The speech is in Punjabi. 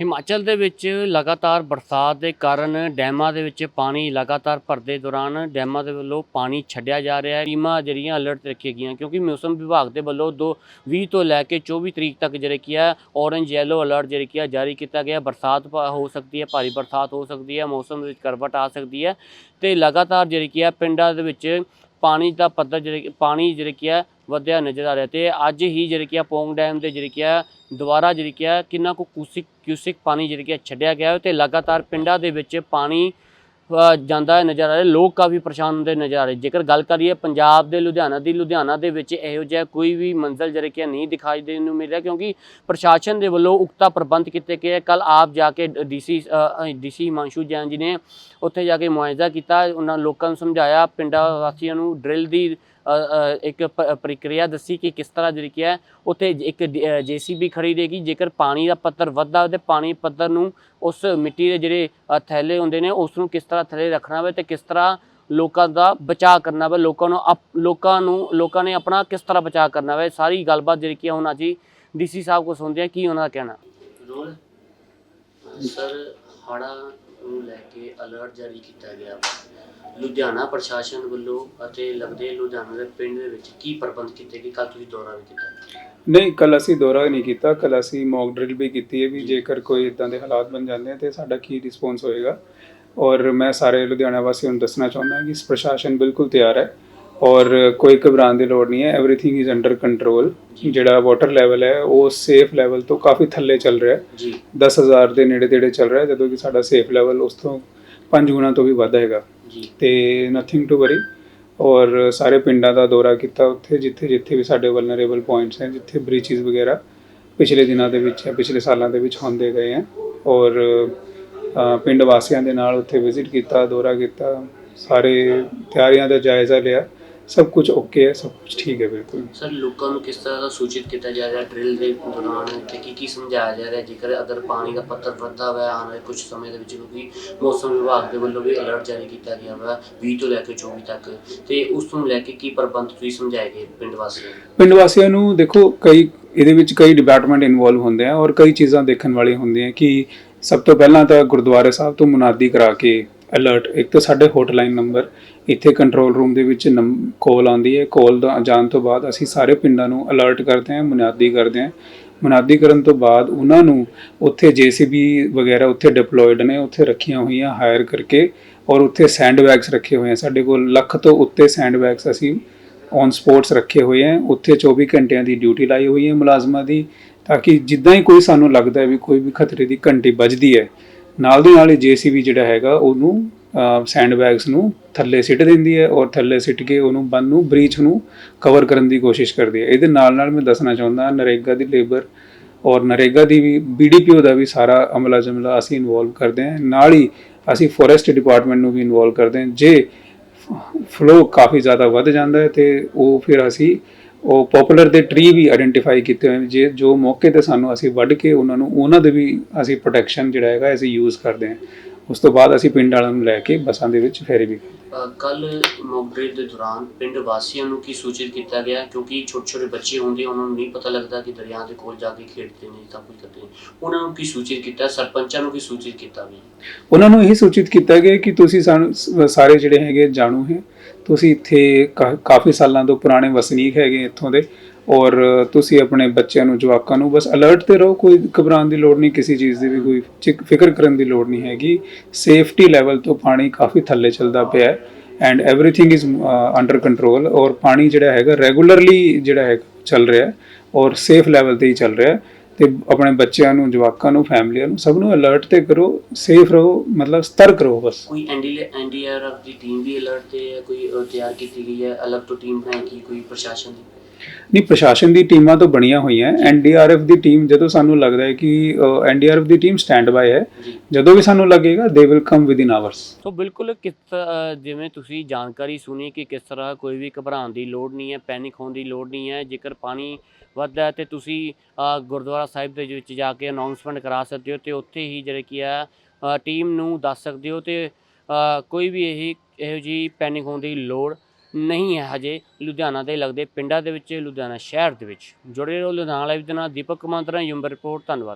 ਹਿਮਾਚਲ ਦੇ ਵਿੱਚ ਲਗਾਤਾਰ ਬਰਸਾਤ ਦੇ ਕਾਰਨ ਡੈਮਾਂ ਦੇ ਵਿੱਚ ਪਾਣੀ ਲਗਾਤਾਰ ਭਰਦੇ ਦੌਰਾਨ ਡੈਮਾਂ ਦੇ ਵੱਲੋਂ ਪਾਣੀ ਛੱਡਿਆ ਜਾ ਰਿਹਾ ਹੈ। ਟੀਮਾਂ ਜਿਹੜੀਆਂ ਅਲਰਟ ਤੇ ਰੱਖੀਆਂ ਗਈਆਂ ਕਿਉਂਕਿ ਮੌਸਮ ਵਿਭਾਗ ਦੇ ਵੱਲੋਂ ਦੋ 20 ਤੋਂ ਲੈ ਕੇ 24 ਤਰੀਕ ਤੱਕ ਜਿਹੜੇ ਕੀ ਹੈ ਔਰੇਂਜ ਯੈਲੋ ਅਲਰਟ ਜਿਹੜੀ ਕੀ ਹੈ ਜਾਰੀ ਕੀਤਾ ਗਿਆ। ਬਰਸਾਤ ਪ- ਹੋ ਸਕਦੀ ਹੈ, ਭਾਰੀ ਬਰਸਾਤ ਹੋ ਸਕਦੀ ਹੈ, ਮੌਸਮ ਦੇ ਵਿੱਚ ਕਰਵਟ ਆ ਸਕਦੀ ਹੈ ਤੇ ਲਗਾਤਾਰ ਜਿਹੜੀ ਕੀ ਹੈ ਪਿੰਡਾਂ ਦੇ ਵਿੱਚ ਪਾਣੀ ਦਾ ਪੱਧਰ ਜਿਹੜੇ ਪਾਣੀ ਜਿਹੜੇ ਕੀ ਹੈ, ਵਧਿਆ ਨਜ਼ਰ ਆ ਰਿਹਾ ਤੇ ਅੱਜ ਹੀ ਜਿਹੜੇ ਕੀ ਹੈ, ਪੌਂਗ ਡੈਮ ਦੇ ਜਿਹੜੇ ਕੀ ਹੈ ਦੁਬਾਰਾ ਜਿਹੜੀ ਕੀ ਹੈ, ਕਿੰਨਾ ਕੁ ਕਿਊਸਿਕ ਕਿਊਸਿਕ ਪਾਣੀ ਜਿਹੜੀ ਕੀ ਛੱਡਿਆ ਗਿਆ ਹੈ ਤੇ ਲਗਾਤਾਰ ਪਿੰਡਾਂ ਦੇ ਵਿੱਚ ਪਾਣੀ ਜਾਂਦਾ ਹੈ ਨਜ਼ਰ ਆ ਰਿਹਾ ਲੋਕ ਕਾਫੀ ਪਰੇਸ਼ਾਨ ਹੁੰਦੇ ਨਜ਼ਰ ਆ ਰਹੇ ਜੇਕਰ ਗੱਲ ਕਰੀਏ ਪੰਜਾਬ ਦੇ, ਲੁਧਿਆਣਾ ਦੀ, ਲੁਧਿਆਣਾ ਦੇ ਵਿੱਚ ਇਹੋ ਜਿਹਾ ਕੋਈ ਵੀ ਮੰਜ਼ਲ ਜਿਹੜੇ ਕਿ ਨਹੀਂ ਦਿਖਾਈ ਦੇਣ ਨੂੰ ਮਿਲ ਰਿਹਾ ਕਿਉਂਕਿ ਪ੍ਰਸ਼ਾਸਨ ਦੇ ਵੱਲੋਂ ਉਕਤਾ ਪ੍ਰਬੰਧ ਕੀਤੇ ਗਏ ਕੱਲ ਆਪ ਜਾ ਕੇ ਡੀਸੀ ਡੀਸੀ ਹਿਮਾਂਸ਼ੂ ਜੈਨ ਜੀ ਨੇ ਉੱਥੇ ਜਾ ਕੇ ਮੁਆਇਜ਼ਾ ਕੀਤਾ। ਉਹਨਾਂ ਲੋਕਾਂ ਨੂੰ ਸਮਝਾਇਆ, ਪਿੰਡਾਂ ਵਾਸੀਆਂ ਨੂੰ ਡਰਿਲ ਦੀ ਇੱਕ ਪ੍ਰਕਿਰਿਆ ਦੱਸੀ ਕਿ ਕਿਸ ਤਰ੍ਹਾਂ ਜਿਹੜੀ ਕੀ ਹੈ, ਉੱਥੇ ਇੱਕ ਜੀਸੀਬੀ ਖੜੀ ਰਹੇਗੀ। ਜੇਕਰ ਪਾਣੀ ਦਾ ਪੱਧਰ ਵੱਧਦਾ ਤੇ ਪਾਣੀ ਪੱਧਰ ਨੂੰ ਉਸ ਮਿੱਟੀ ਦੇ ਜਿਹੜੇ ਥੈਲੇ ਹੁੰਦੇ ਨੇ, ਉਸ ਨੂੰ ਕਿਸ ਤਰ੍ਹਾਂ ਥੱਲੇ ਰੱਖਣਾ ਵੇ ਤੇ ਕਿਸ ਤਰ੍ਹਾਂ ਲੋਕਾਂ ਦਾ ਬਚਾਅ ਕਰਨਾ ਵੇ ਲੋਕਾਂ ਨੂੰ ਅਪ- ਲੋਕਾਂ ਨੂੰ, ਲੋਕਾਂ ਨੇ ਆਪਣਾ ਕਿਸ ਤਰ੍ਹਾਂ ਬਚਾਅ ਕਰਨਾ ਵੇ ਸਾਰੀ ਗੱਲਬਾਤ ਜਿਹੜੀ ਕੀ ਹੁਣ ਅੱਜ ਹੀ ਡੀਸੀ ਸਾਹਿਬ ਕੋ ਸੁਣਦੇ ਆ ਕੀ ਉਹਨਾਂ ਦਾ ਕਹਿਣਾ? ਸਰ ਹੜਾ ਨੂੰ ਲੈ ਕੇ ਅਲਰਟ ਜਾਰੀ ਕੀਤਾ ਗਿਆ। ਲੁਧਿਆਣਾ ਪ੍ਰਸ਼ਾਸਨ ਵੱਲੋਂ ਅਤੇ ਲੱਗਦੇ ਲੁਧਿਆਣਾ ਦੇ ਪਿੰਡ ਦੇ ਵਿੱਚ ਕੀ ਪ੍ਰਬੰਧ ਕੀਤੇ ਗਏ? ਕੱਲ ਤੁਸੀਂ ਦੌਰਾ ਵੀ ਕੀਤਾ। ਨਹੀਂ ਕੱਲ ਅਸੀਂ ਦੌਰਾ ਨਹੀਂ ਕੀਤਾ। ਕੱਲ ਅਸੀਂ ਮੌਕ ਡਰਿਲ ਵੀ ਕੀਤੀ ਹੈ ਵੀ ਜੇਕਰ ਕੋਈ ਇਦਾਂ ਦੇ ਹਾਲਾਤ ਬਣ ਜਾਂਦੇ ਆ ਤੇ ਸਾਡਾ ਕੀ ਰਿਸਪੌਂਸ ਹੋਏਗਾ। ਔਰ ਮੈਂ ਸਾਰੇ ਲੁਧਿਆਣਾ ਵਾਸੀਆਂ ਨੂੰ ਦੱਸਣਾ ਚਾਹੁੰਦਾ ਕਿ ਇਸ ਪ੍ਰਸ਼ਾਸਨ ਬਿਲਕੁਲ ਤਿਆਰ ਹੈ। ਔਰ ਕੋਈ ਘਬਰਾਉਣ ਦੀ ਲੋੜ ਨਹੀਂ ਹੈ। ਐਵਰੀਥਿੰਗ ਇਜ਼ ਅੰਡਰ ਕੰਟਰੋਲ ਜਿਹੜਾ ਵਾਟਰ ਲੈਵਲ ਹੈ ਉਹ ਸੇਫ ਲੈਵਲ ਤੋਂ ਕਾਫੀ ਥੱਲੇ ਚੱਲ ਰਿਹਾ ਹੈ। ਜੀ। 10000 ਦੇ ਨੇੜੇ ਤੇੜੇ ਚੱਲ ਰਿਹਾ ਹੈ ਜਦੋਂ ਕਿ ਸਾਡਾ ਸੇਫ ਲੈਵਲ ਉਸ ਤੋਂ 5 ਗੁਣਾ ਤੋਂ ਵੀ ਵੱਧ ਹੈਗਾ। ਜੀ। ਤੇ ਨਥਿੰਗ ਟੂ ਵਰੀ ਔਰ ਸਾਰੇ ਪਿੰਡਾਂ ਦਾ ਦੌਰਾ ਕੀਤਾ ਉੱਥੇ ਜਿੱਥੇ ਜਿੱਥੇ ਵੀ ਸਾਡੇ ਵਲਨਰੇਬਲ ਪੁਆਇੰਟਸ ਹੈ ਜਿੱਥੇ ਬ੍ਰੀਚਸ ਵਗੈਰਾ ਪਿਛਲੇ ਦਿਨਾਂ ਦੇ ਵਿੱਚ ਜਾਂ ਪਿਛਲੇ ਸਾਲਾਂ ਦੇ ਵਿੱਚ ਹੁੰਦੇ ਗਏ ਹੈ। ਔਰ ਅ, ਪਿੰਡ ਵਾਸੀਆਂ ਦੇ ਨਾਲ ਉੱਥੇ ਵਿਜ਼ਿਟ ਕੀਤਾ ਦੌਰਾ ਕੀਤਾ। ਸਾਰੇ ਤਿਆਰੀਆਂ ਦਾ ਜਾਇਜ਼ਾ ਲਿਆ। ਸਭ ਕੁਝ ਓਕੇ ਹੈ ਸਭ ਕੁਝ ਠੀਕ ਹੈ ਬਿਲਕੁਲ। ਸਰ ਲੋਕਾਂ ਨੂੰ ਕਿਸ ਤਰ੍ਹਾਂ ਦਾ ਸੂਚਿਤ ਕੀਤਾ ਜਾ ਰਿਹਾ ਡਰਿਲ ਦੇ ਦੌਰਾਨ ਤੇ ਕੀ ਕੀ ਸਮਝਾਇਆ ਜਾ ਰਿਹਾ? ਜੇਕਰ ਅਗਰ ਪਾਣੀ ਦਾ ਪੱਧਰ ਵੱਧਦਾ ਹੋਇਆ ਆਉਣ ਵਾਲੇ ਕੁਝ ਸਮੇਂ ਦੇ ਵਿੱਚ ਕਿਉਂਕਿ ਮੌਸਮ ਵਿਭਾਗ ਦੇ ਵੱਲੋਂ ਵੀ ਅਲਰਟ ਜਾਰੀ ਕੀਤਾ ਗਿਆ ਵਾ 20 ਤੋਂ ਲੈ ਕੇ 24 ਤੱਕ ਤੇ ਉਸ ਨੂੰ ਲੈ ਕੇ ਕੀ ਪ੍ਰਬੰਧ ਤੁਸੀਂ ਸਮਝਾਏ ਗਏ ਪਿੰਡ ਵਾਸੀਆਂ ਨੂੰ? ਪਿੰਡ ਵਾਸੀਆਂ ਨੂੰ ਦੇਖੋ ਕਈ ਇਹਦੇ ਵਿੱਚ ਕਈ ਡਿਪਾਰਟਮੈਂਟ ਇਨਵੋਲਵ ਹੁੰਦੇ ਆ ਔਰ ਕਈ ਚੀਜ਼ਾਂ ਦੇਖਣ ਵਾਲੀਆਂ ਹੁੰਦੀਆਂ ਕਿ ਸਭ ਤੋਂ ਪਹਿਲਾਂ ਤਾਂ ਗੁਰਦੁਆਰੇ ਸਾਹਿਬ ਤੋਂ ਮੁਨਾਦੀ ਕਰਾ ਕੇ ਅਲਰਟ ਇੱਕ ਤਾਂ ਸਾਡੇ ਹੌਟਲਾਈਨ ਨੰਬਰ ਇੱਥੇ ਕੰਟਰੋਲ ਰੂਮ ਦੇ ਵਿੱਚ ਕਾਲ ਆਉਂਦੀ ਹੈ। ਕਾਲ ਦਾ ਜਾਣ ਤੋਂ ਬਾਅਦ ਅਸੀਂ ਸਾਰੇ ਪਿੰਡਾਂ ਨੂੰ ਅਲਰਟ ਕਰਦੇ ਹਾਂ, ਮੁਨਾਦੀ ਕਰਦੇ ਹਾਂ। ਮੁਨਾਦੀ ਕਰਨ ਤੋਂ ਬਾਅਦ ਉਹਨਾਂ ਨੂੰ ਉੱਥੇ ਜੀਸੀਬੀ ਵਗੈਰਾ ਉੱਥੇ ਡਿਪਲੋਇਡ ਨੇ, ਉੱਥੇ ਰੱਖੀਆਂ ਹੋਈਆਂ ਹਾਇਰ ਕਰਕੇ ਔਰ ਉੱਥੇ ਸੈਂਡ ਬੈਗਸ ਰੱਖੇ ਹੋਏ ਆ। ਸਾਡੇ ਕੋਲ ਲੱਖ ਤੋਂ ਉੱਤੇ ਸੈਂਡ ਬੈਗਸ ਅਸੀਂ ਔਨ ਸਪੋਰਟਸ ਰੱਖੇ ਹੋਏ ਹੈ ਉੱਥੇ 24 ਘੰਟਿਆਂ ਦੀ ਡਿਊਟੀ ਲਾਈ ਹੋਈ ਹੈ ਮੁਲਾਜ਼ਮਾਂ ਦੀ ਤਾਂ ਕਿ ਜਿੱਦਾਂ ਹੀ ਕੋਈ ਸਾਨੂੰ ਲੱਗਦਾ ਹੈ ਵੀ ਕੋਈ ਵੀ ਖਤਰੇ ਦੀ ਘੰਟੀ ਵੱਜਦੀ ਹੈ, ਨਾਲ ਦੀ ਨਾਲ ਹੀ ਜੀਸੀਬੀ ਜਿਹੜਾ ਹੈਗਾ ਉਹਨੂੰ ਸੈਂਡਬੈਗਸ ਨੂੰ ਥੱਲੇ ਸਿੱਟ ਦਿੰਦੀ ਹੈ ਔਰ ਥੱਲੇ ਸਿੱਟ ਕੇ ਉਹਨੂੰ ਬੰਨ ਨੂੰ ਬ੍ਰੀਚ ਨੂੰ ਕਵਰ ਕਰਨ ਦੀ ਕੋਸ਼ਿਸ਼ ਕਰਦੀ ਹੈ। ਇਹਦੇ ਨਾਲ ਨਾਲ ਮੈਂ ਦੱਸਣਾ ਚਾਹੁੰਦਾ, ਨਰੇਗਾ ਦੀ ਲੇਬਰ ਔਰ ਨਰੇਗਾ ਦੀ ਵੀ ਬੀਡੀਪੀਓ ਦਾ ਵੀ ਸਾਰਾ ਅਮਲਾ ਜਮਲਾ ਅਸੀਂ ਇਨਵੋਲਵ ਕਰਦੇ ਹਾਂ। ਨਾਲ ਹੀ ਅਸੀਂ ਫੋਰੈਸਟ ਡਿਪਾਰਟਮੈਂਟ ਨੂੰ ਵੀ ਇਨਵੋਲਵ ਕਰਦੇ ਹਾਂ। ਜੇ ਫਲੋ ਕਾਫੀ ਜ਼ਿਆਦਾ ਵੱਧ ਜਾਂਦਾ ਹੈ ਤੇ ਉਹ ਫਿਰ ਅਸੀਂ ਉਹ ਪਪੂਲਰ ਦੇ ਟਰੀ ਵੀ ਆਇਡੈਂਟੀਫਾਈ ਕੀਤੇ ਹੋਏ ਜੇ ਜੋ ਮੌਕੇ ਤੇ ਸਾਨੂੰ ਅਸੀਂ ਵੱਢ ਕੇ ਉਹਨਾਂ ਨੂੰ, ਉਹਨਾਂ ਦੇ ਵੀ ਅਸੀਂ ਪ੍ਰੋਟੈਕਸ਼ਨ ਜਿਹੜਾ ਹੈਗਾ ਅਸੀਂ ਯੂਜ਼ ਕਰਦੇ ਹਾਂ। ਉਸ ਤੋਂ ਬਾਅਦ ਅਸੀਂ ਪਿੰਡ ਵਾਲਿਆਂ ਨੂੰ ਲੈ ਕੇ ਬੱਸਾਂ ਦੇ ਵਿੱਚ ਫੇਰੀ ਵੀ ਕੱਲ ਮੌਕਡਰਿਲ ਦੇ ਦੌਰਾਨ ਪਿੰਡ ਵਾਸੀਆਂ ਨੂੰ ਕੀ ਸੂਚਿਤ ਕੀਤਾ ਗਿਆ? ਕਿਉਂਕਿ ਛੋਟੇ ਛੋਟੇ ਬੱਚੇ ਹੁੰਦੇ ਉਹਨਾਂ ਨੂੰ ਨਹੀਂ ਪਤਾ ਲੱਗਦਾ ਕਿ ਦਰਿਆ ਦੇ ਕੋਲ ਜਾ ਕੇ ਖੇਡਦੇ ਨੇ ਤਾਂ ਕੁਝ ਕਰਦੇ ਨੇ। ਉਹਨਾਂ ਨੂੰ ਕੀ ਸੂਚਿਤ ਕੀਤਾ? ਸਰਪੰਚਾਂ ਨੂੰ ਕੀ ਸੂਚਿਤ ਕੀਤਾ ਵੀ ਉਹਨਾਂ ਨੂੰ ਇਹ ਸੂਚਿਤ ਕੀਤਾ ਗਿਆ ਕਿ ਤੁਸੀਂ ਸਾਨੂੰ ਸਾਰੇ ਜਿਹੜੇ ਹੈਗੇ ਜਾਣੂ ਹੈ। ਤੁਸੀਂ ਇੱਥੇ ਕਾਫੀ ਸਾਲਾਂ ਤੋਂ ਪੁਰਾਣੇ ਵਸਨੀਕ ਹੈਗੇ ਇੱਥੋਂ ਦੇ। ਔਰ ਤੁਸੀਂ ਆਪਣੇ ਬੱਚਿਆਂ ਨੂੰ, ਜਵਾਕਾਂ ਨੂੰ ਬਸ ਅਲਰਟ ਤੇ ਰਹੋ, ਕੋਈ ਘਬਰਾਉਣ ਦੀ ਲੋੜ ਨਹੀਂ, ਕਿਸੇ ਚੀਜ਼ ਦੀ ਵੀ ਕੋਈ ਫਿਕਰ ਕਰਨ ਦੀ ਲੋੜ ਨਹੀਂ ਹੈਗੀ। ਸੇਫਟੀ ਲੈਵਲ ਤੋਂ ਪਾਣੀ ਕਾਫੀ ਥੱਲੇ ਚੱਲਦਾ ਪਿਆ ਹੈ and everything is under control ਔਰ ਪਾਣੀ ਜਿਹੜਾ ਹੈਗਾ ਰੈਗੂਲਰਲੀ ਜਿਹੜਾ ਹੈ ਚੱਲ ਰਿਹਾ ਹੈ ਔਰ ਸੇਫ ਲੈਵਲ ਤੇ ਹੀ ਚੱਲ ਰਿਹਾ ਹੈ। ਤੇ ਆਪਣੇ ਬੱਚਿਆਂ ਨੂੰ, ਜਵਾਕਾਂ ਨੂੰ, ਫੈਮਲੀਆਂ ਨੂੰ ਸਭ ਨੂੰ ਅਲਰਟ ਤੇ ਕਰੋ ਸੇਫ ਰਹੋ, ਮਤਲਬ ਸਤਰਕ ਰਹੋ ਬਸ। ਕੋਈ ਐਨਡੀਆਰਐਫ ਦੀ ਟੀਮ ਵੀ ਅਲਰਟ ਤੇ ਹੈ ਕੋਈ ਤਿਆਰ ਕੀਤੀ ਗਈ ਹੈ? ਅਲੱਗ ਤੋਂ ਟੀਮ ਬਣਾਈ ਗਈ ਕੋਈ ਪ੍ਰਸ਼ਾਸਨ ਦੀ ਨਹੀਂ ਪ੍ਰਸ਼ਾਸਨ ਦੀ ਟੀਮਾਂ ਤੋਂ ਬਣੀਆਂ ਹੋਈਆਂ ਐਨਡੀਆਰਐਫ ਦੀ ਟੀਮ ਜਦੋਂ ਸਾਨੂੰ ਲੱਗਦਾ ਹੈ ਕਿ ਐਨਡੀਆਰਐਫ ਦੀ ਟੀਮ ਸਟੈਂਡ ਬਾਈ ਹੈ ਜਦੋਂ ਵੀ ਸਾਨੂੰ ਲੱਗੇਗਾ they will come within hours so ਬਿਲਕੁਲ ਕਿਸ ਜਿਵੇਂ ਤੁਸੀਂ ਜਾਣਕਾਰੀ ਸੁਣੀ ਕਿ ਕਿਸ ਤਰ੍ਹਾਂ ਕੋਈ ਵੀ ਘਬਰਾਉਣ ਦੀ ਲੋੜ ਨਹੀਂ ਹੈ ਪੈਨਿਕ ਹੋਣ ਦੀ ਲੋੜ ਨਹੀਂ ਹੈ ਜੇਕਰ ਪਾਣੀ ਵੱਧਦਾ ਹੈ ਤੇ ਤੁਸੀਂ ਗੁਰਦੁਆਰਾ ਸਾਹਿਬ ਦੇ ਵਿੱਚ ਜਾ ਕੇ ਅਨਾਉਂਸਮੈਂਟ ਕਰਾ ਸਕਦੇ ਹੋ ਤੇ ਉੱਥੇ ਹੀ ਜਿਹੜੇ ਕੀ ਹੈ ਟੀਮ ਨੂੰ ਦੱਸ ਸਕਦੇ ਹੋ ਤੇ ਕੋਈ ਵੀ ਇਹੀ ਇਹੋ ਜੀ ਪੈਨਿਕ ਹੋਣ ਦੀ ਲੋੜ ਨਹੀਂ ਹੈ ਹਜੇ ਲੁਧਿਆਣਾ ਦੇ ਲੱਗਦੇ ਪਿੰਡਾਂ ਦੇ ਵਿੱਚ, ਲੁਧਿਆਣਾ ਸ਼ਹਿਰ ਦੇ ਵਿੱਚ। ਜੁੜੇ ਰਹੋ ਲੁਧਿਆਣਾ ਲਾਈਵ ਦੇ ਨਾਲ। ਦੀਪਕ ਕੁਮਾਰ ਯੂਮ ਰਿਪੋਰਟ, ਧੰਨਵਾਦ।